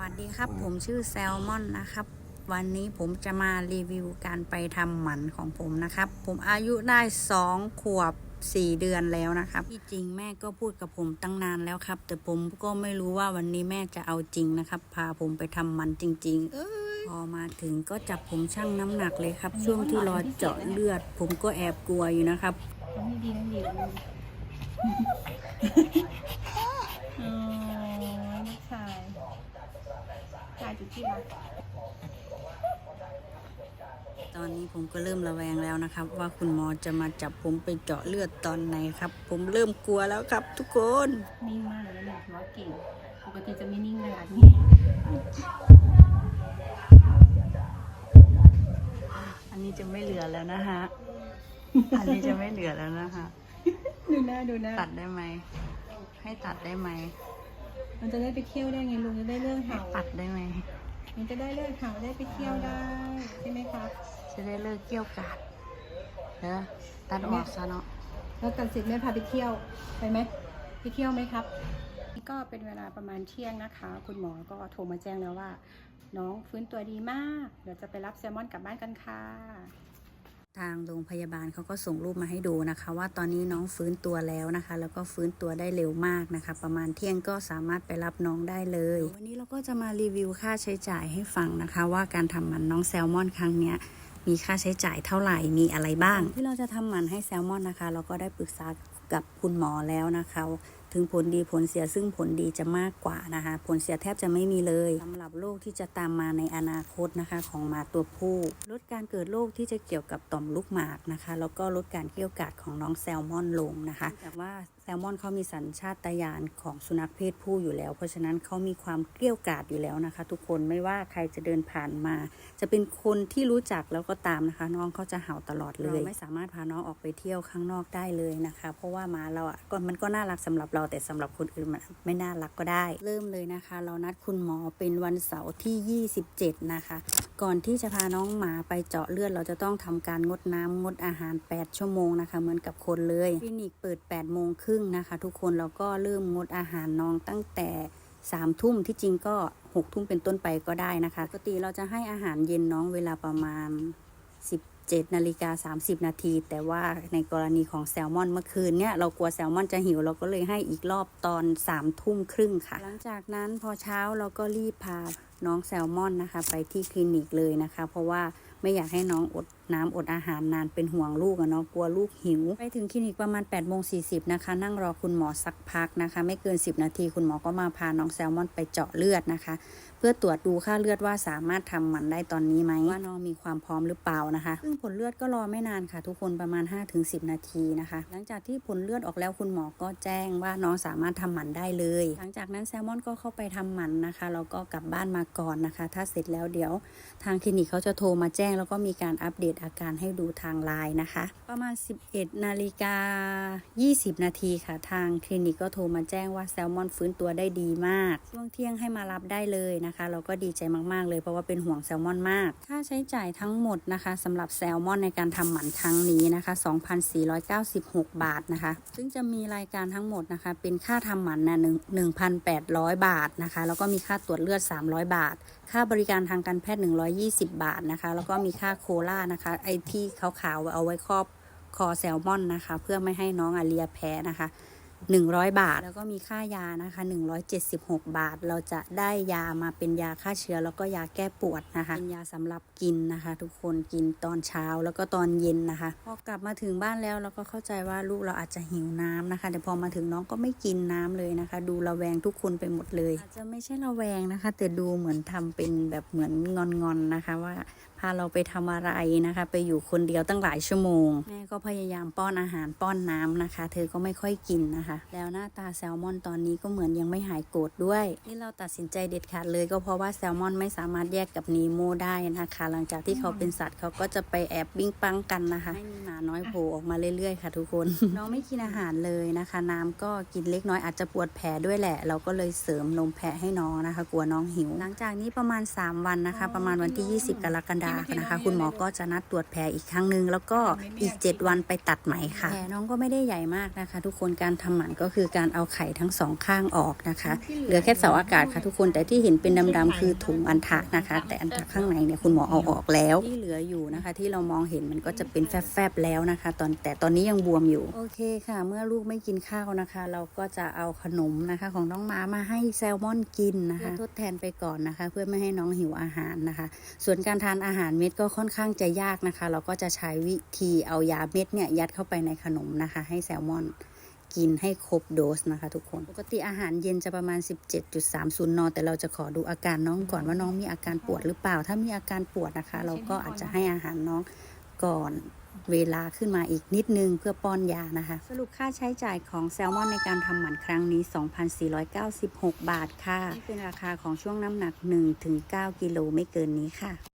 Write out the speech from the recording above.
วัสดีครับ ผมชื่อแซลมอนนะครับ วันนี้ผมจะมารีวิวการไปทำหมันของผมนะครับ ผมอายุได้2ขวบ4เดือนแล้วนะครับ ที่จริงแม่ก็พูดกับผมตั้งนานแล้วครับ แต่ผมก็ไม่รู้ว่าวันนี้แม่จะเอาจริงนะครับ พาผมไปทำหมันจริงๆเอ้ยพอมาถึงก็จับผมชั่งน้ำหนักเลยครับ ช่วงที่รอเจาะเลือด ผมก็แอบกลัวอยู่นะครับน้องดีน้องดีน้องดีอ๋อลูกชาย ชายจุดที่รักตอนนี้ผมก็เริ่มระแวงแล้วนะครับ ว่าคุณหมอจะมาจับผมไปเจาะเลือดตอนไหนครับ ผมเริ่มกลัวแล้วครับ ทุกคน นิ่งมากเลยนะถือว่าเก่ง ปกติจะไม่นิ่งขนาดนี้อันนี้จะไม่เหลือแล้วนะฮะ อันนี้จะไม่เหลือแล้วนะฮะ ดูหน้าดูหน้า ตัดได้ไหม ให้ตัดได้ไหม มันจะได้ไปเที่ยวได้ไงลุงจะได้เลิกให้เห่าตัดได้ไหม มันจะได้เลิกเห่าได้ไปเที่ยวได้ใช่ไหมครับจะได้เลิกเกี่ยวกาดเด้อตัดออกซะเนาะแล้วกันเสร็จแม่พาไปเที่ยวไปไหมไปเที่ยวไหมครับนี่ก็เป็นเวลาประมาณเที่ยงนะคะ คุณหมอก็โทรมาแจ้งแล้วว่า น้องฟื้นตัวดีมาก เดี๋ยวจะไปรับแซลมอนกลับบ้านกันค่ะ ทางโรงพยาบาลเขาก็ส่งรูปมาให้ดูนะคะ ว่าตอนนี้น้องฟื้นตัวแล้วนะคะ แล้วก็ฟื้นตัวได้เร็วมากนะคะ ประมาณเที่ยงก็สามารถไปรับน้องได้เลย วันนี้เราก็จะมารีวิวค่าใช้จ่ายให้ฟังนะคะ ว่าการทำหมันน้องแซลมอนครั้งเนี้ยมีค่าใช้จ่ายเท่าไหร่มีอะไรบ้าง ที่เราจะทำหมันให้แซลมอนนะคะ เราก็ได้ปรึกษากับคุณหมอแล้วนะคะถึงผลดีผลเสียซึ่งผลดีจะมากกว่านะคะ ผลเสียแทบจะไม่มีเลยสำหรับโรคที่จะตามมาในอนาคตนะคะของหมาตัวผู้ลดการเกิดโรคที่จะเกี่ยวกับต่อมลูกหมากนะคะ แล้วก็ลดการเกลี้ยวกราดของน้องแซลมอนลงนะคะแต่ว่าแซลมอนเขามีสัญชาตญาณของสุนัขเพศผู้อยู่แล้ว เพราะฉะนั้นเขามีความเกลี้ยวกาดอยู่แล้วนะคะ ทุกคนไม่ว่าใครจะเดินผ่านมา จะเป็นคนที่รู้จักแล้วก็ตามนะคะ น้องเขาจะเห่าตลอดเลยเราไม่สามารถพาน้องออกไปเที่ยวข้างนอกได้เลยนะคะ เพราะว่าหมาเราอะก็มันก็น่ารักสำหรับเราแต่สำหรับคนอื่นมันไม่น่ารักก็ได้ เริ่มเลยนะคะ เรานัดคุณหมอเป็นวันเสาร์ที่ 27 นะคะ ก่อนที่จะพาน้องหมาไปเจาะเลือดเราจะต้องทำการงดน้ำงดอาหาร 8 ชั่วโมงนะคะ เหมือนกับคนเลยคลินิกเปิด8โมงครึ่งนะคะ ทุกคนแล้วก็เริ่มงดอาหารน้องตั้งแต่สามทุ่มที่จริงก็หกทุ่มเป็นต้นไปก็ได้นะคะปกติเราจะให้อาหารเย็นน้องเวลาประมาณ 7นาฬิกา30 นาที แต่ว่าในกรณีของแซลมอนเมื่อคืนเนี่ยเรากลัวแซลมอนจะหิวเราก็เลยให้อีกรอบตอน3ทุ่มครึ่งค่ะ หลังจากนั้นพอเช้าเราก็รีบพาน้องแซลมอนนะคะ ไปที่คลินิกเลยนะคะ เพราะว่าไม่อยากให้น้องอด น้ำอดอาหารนานเป็นห่วงลูกอะเนาะกลัวลูกหิว ไปถึงคลินิกประมาณ8ปดโมงสีนะคะ นั่งรอคุณหมอสักพักนะคะ ไม่เกิน 10 นาทีคุณหมอก็มาพาน้องแซลมอนไปเจาะเลือดนะคะ เพื่อตรวจดูค่าเลือดว่าสามารถทำหมันได้ตอนนี้ไหมว่าน้องมีความพร้อมหรือเปล่านะคะ ซึ่งผลเลือดก็รอไม่นานค่ะ ทุกคนประมาณ 5-10 นาทีนะคะ หลังจากที่ผลเลือดออกแล้วคุณหมอก็แจ้งว่าน้องสามารถทำหมันได้เลย หลังจากนั้นแซลมอนก็เข้าไปทำหมันนะคะแล้วก็กลับบ้านมาก่อนนะคะ ถ้าเสร็จแล้วเดี๋ยว ทางคลินิกเขาจะโทรมาแจ้งแล้วก็มีการอัปเดตอาการให้ดูทางไลน์นะคะ ประมาณ 11นาฬิกา 20 นาทีค่ะ ทางคลินิกก็โทรมาแจ้งว่าแซลมอนฟื้นตัวได้ดีมาก ช่วงเที่ยงให้มารับได้เลยนะคะ เราก็ดีใจมากๆ เลยเพราะว่าเป็นห่วงแซลมอนมาก ค่าใช้จ่ายทั้งหมดนะคะสำหรับแซลมอนในการทำหมันครั้งนี้นะคะ 2,496 บาทนะคะ ซึ่งจะมีรายการทั้งหมดนะคะ เป็นค่าทำหมันนะ1,800 บาทนะคะ แล้วก็มีค่าตรวจเลือด 300 บาท ค่าบริการทางการแพทย์ 120 บาทนะคะ แล้วก็มีค่าโคล่านะคะ ไอที่ขาวๆเอาไว้ครอบคอแซลมอนนะคะ เพื่อไม่ให้น้องอาเลียแพ้นะคะ 100 บาท แล้วก็มีค่ายานะคะ 176 บาท เราจะได้ยามาเป็นยาฆ่าเชื้อ แล้วก็ยาแก้ปวดนะคะ เป็นยาสำหรับกินนะคะ ทุกคนกินตอนเช้าแล้วก็ตอนเย็นนะคะ พอกลับมาถึงบ้านแล้วเราก็เข้าใจว่าลูกเราอาจจะหิวน้ำนะคะ แต่พอมาถึงน้องก็ไม่กินน้ำเลยนะคะ ดูระแวงทุกคนไปหมดเลย อาจจะไม่ใช่ระแวงนะคะ แต่ดูเหมือนทำเป็นแบบเหมือนงอนๆนะคะว่าพาเราไปทำอะไรนะคะ ไปอยู่คนเดียวตั้งหลายชั่วโมง แม่ก็พยายามป้อนอาหารป้อนน้ำนะคะ เธอก็ไม่ค่อยกินนะคะแล้วหน้าตาแซลมอนตอนนี้ก็เหมือนยังไม่หายโกรธด้วย ที่เราตัดสินใจเด็ดขาดเลยก็เพราะว่าแซลมอนไม่สามารถแยกกับนีโมได้นะคะ หลังจากที่เขาเป็นสัตว์เขาก็จะไปแอบบิ้งปังกันนะคะให้มีหมาน้อยโผล่ออกมาเรื่อยๆค่ะทุกคน น้องไม่กินอาหารเลยนะคะ น้ำก็กินเล็กน้อยอาจจะปวดแผลด้วยแหละ เราก็เลยเสริมนมแพะให้น้องนะคะ กลัวน้องหิว หลังจากนี้ประมาณ 3 วันนะคะ ประมาณวันที่ 20 กรกฎาคมนะคะ คุณหมอก็จะนัดตรวจแผลอีกครั้งหนึ่งแล้วก็อีก 7 วันไปตัดไหมค่ะแผลน้องก็ไม่ได้ใหญ่มากนะคะ ทุกคนการทำำหมันก็คือการเอาไข่ทั้งสองข้างออกนะคะ เหลือแค่เสาอากาศค่ะทุกคนแต่ที่เห็นเป็นดำๆคือถุงอันทะนะคะ แต่อันทะข้างในเนี่ยคุณหมอเอาออกแล้วที่เหลืออยู่นะคะ ที่เรามองเห็นมันก็จะเป็นแฟบๆแล้วนะคะ ตอนแต่ตอนนี้ยังบวมอยู่โอเคค่ะ เมื่อลูกไม่กินข้าวนะคะ เราก็จะเอาขนมนะคะ ของน้องหมามาให้แซลมอนกินนะคะทดแทนไปก่อนนะคะ เพื่อไม่ให้น้องหิวอาหารนะคะ ส่วนการทานอาหารเม็ดก็ค่อนข้างจะยากนะคะ เราก็จะใช้วิธีเอายาเม็ดเนี่ยยัดเข้าไปในขนมนะคะ ให้แซลมอน กินให้ครบโดสนะคะทุกคน ปกติอาหารเย็นจะประมาณ 17.30 น แต่เราจะขอดูอาการน้องก่อนว่าน้องมีอาการปวดหรือเปล่า ถ้ามีอาการปวดนะคะ เราก็อาจจะให้อาหารน้องก่อนเวลาขึ้นมาอีกนิดนึงเพื่อป้อนยานะคะ สรุปค่าใช้จ่ายของแซลมอนในการทำหมันครั้งนี้ 2,496 บาทค่ะนี่เป็นราคาของช่วงน้ำหนัก 1-9 กิโลไม่เกินนี้ค่ะ